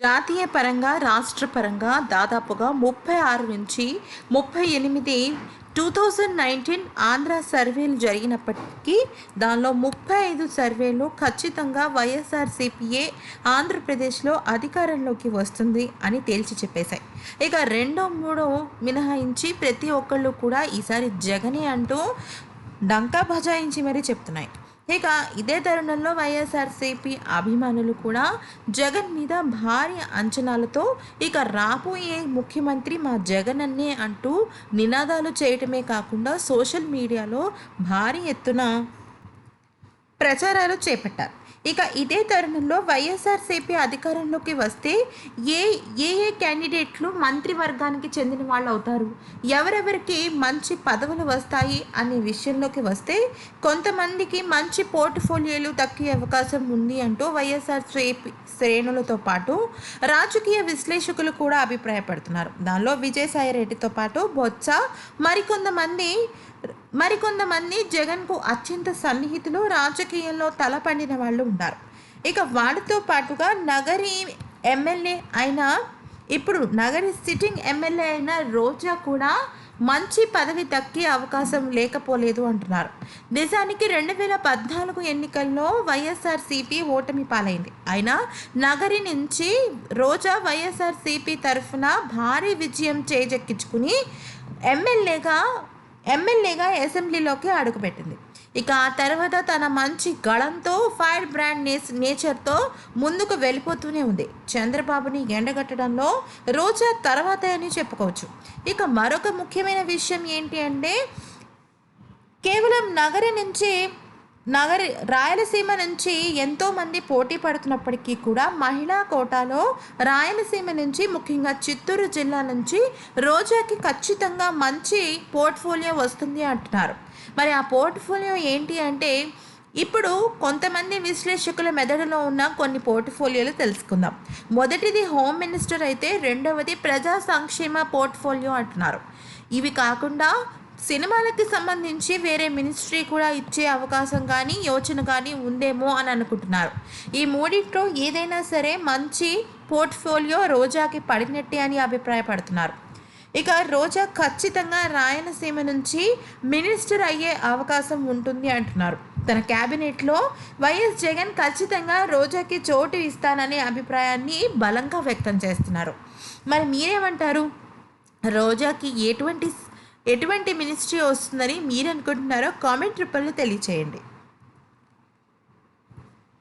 జాతీయ పరంగా రాష్ట్ర పరంగా దాదాపుగా ముప్పై ఆరు నుంచి ముప్పై ఎనిమిది టూ థౌజండ్ నైన్టీన్ ఆంధ్ర సర్వేలు జరిగినప్పటికీ దానిలో ముప్పై ఐదు సర్వేలు ఖచ్చితంగా వైఎస్ఆర్సీపీఏ ఆంధ్రప్రదేశ్లో అధికారంలోకి వస్తుంది అని తేల్చి చెప్పేశాయి. ఇక రెండో మూడో మినహాయించి ప్రతి ఒక్కళ్ళు కూడా ఈసారి జగనే అంటూ డంకా బజాయించి మరీ చెప్తున్నాయి. ఇక ఇదే తరుణంలో వైఎస్ఆర్సీపీ అభిమానులు కూడా జగన్ మీద భారీ అంచనాలతో ఇక రాబోయే ముఖ్యమంత్రి మా జగన్ అన్నే అంటూ నినాదాలు చేయటమే కాకుండా సోషల్ మీడియాలో భారీ ఎత్తున ప్రచారాలు చేపట్టారు. ఇక ఇదే తరుణంలో వైఎస్ఆర్సీపీ అధికారంలోకి వస్తే ఏ ఏ ఏ క్యాండిడేట్లు మంత్రివర్గానికి చెందిన వాళ్ళు అవుతారు ఎవరెవరికి మంచి పదవులు వస్తాయి అనే విషయంలోకి వస్తే కొంతమందికి మంచి పోర్ట్ఫోలియోలు దక్కే అవకాశం ఉంది అంటూ వైఎస్ఆర్సీపీ శ్రేణులతో పాటు రాజకీయ విశ్లేషకులు కూడా అభిప్రాయపడుతున్నారు. దానిలో విజయసాయి రెడ్డితో పాటు బొత్స మరికొంతమంది మరికొంతమంది జగన్కు అత్యంత సన్నిహితులు రాజకీయంలో తలపండిన వాళ్ళు ఉన్నారు. ఇక వాళ్ళతో పాటుగా నగరి ఎమ్మెల్యే అయిన ఇప్పుడు నగరి సిట్టింగ్ ఎమ్మెల్యే అయిన రోజా కూడా మంచి పదవి దక్కే అవకాశం లేకపోలేదు అంటున్నారు. నిజానికి రెండు వేల పద్నాలుగు ఎన్నికల్లో వైఎస్ఆర్సీపీ ఓటమి పాలైంది. అయినా నగరి నుంచి రోజా వైఎస్ఆర్సీపీ తరఫున భారీ విజయం చేజెక్కించుకుని ఎమ్మెల్యేగా ఎమ్మెల్యేగా అసెంబ్లీలోకి అడుగుపెట్టింది. ఇక ఆ తర్వాత తన మంచి గళంతో ఫైర్ బ్రాండ్ నేస్ నేచర్తో ముందుకు వెళ్ళిపోతూనే ఉంది. చంద్రబాబుని ఎండగట్టడంలో రోజా తర్వాత అని చెప్పుకోవచ్చు. ఇక మరొక ముఖ్యమైన విషయం ఏంటి అంటే కేవలం నగరం నుంచి నగరి రాయలసీమ నుంచి ఎంతోమంది పోటీ పడుతున్నప్పటికీ కూడా మహిళా కోటాలో రాయలసీమ నుంచి ముఖ్యంగా చిత్తూరు జిల్లా నుంచి రోజాకి ఖచ్చితంగా మంచి పోర్ట్ఫోలియో వస్తుంది అంటున్నారు. మరి ఆ పోర్ట్ఫోలియో ఏంటి అంటే ఇప్పుడు కొంతమంది విశ్లేషకుల మెదడులో ఉన్న కొన్ని పోర్ట్ఫోలియోలు తెలుసుకుందాం. మొదటిది హోమ్ మినిస్టర్ అయితే రెండవది ప్రజా సంక్షేమ పోర్ట్ఫోలియో అంటున్నారు. ఇవి కాకుండా సినిమాలకి సంబంధించి వేరే మినిస్ట్రీ కూడా ఇచ్చే అవకాశం కానీ యోచన కానీ ఉందేమో అని అనుకుంటున్నారు. ఈ మూడింట్లో ఏదైనా సరే మంచి పోర్ట్ఫోలియో రోజాకి పడినట్టే అని అభిప్రాయపడుతున్నారు. ఇక రోజా ఖచ్చితంగా రాయలసీమ నుంచి మినిస్టర్ అయ్యే అవకాశం ఉంటుంది అంటున్నారు. తన క్యాబినెట్లో వైఎస్ జగన్ ఖచ్చితంగా రోజాకి చోటు ఇస్తాననే అభిప్రాయాన్ని బలంగా వ్యక్తం చేస్తున్నారు. మరి మీరేమంటారు? రోజాకి ఎటువంటి ఎటువంటి మినిస్ట్రీ వస్తుందని మీరు అనుకుంటున్నారో కామెంట్ రూపంలో తెలియచేయండి.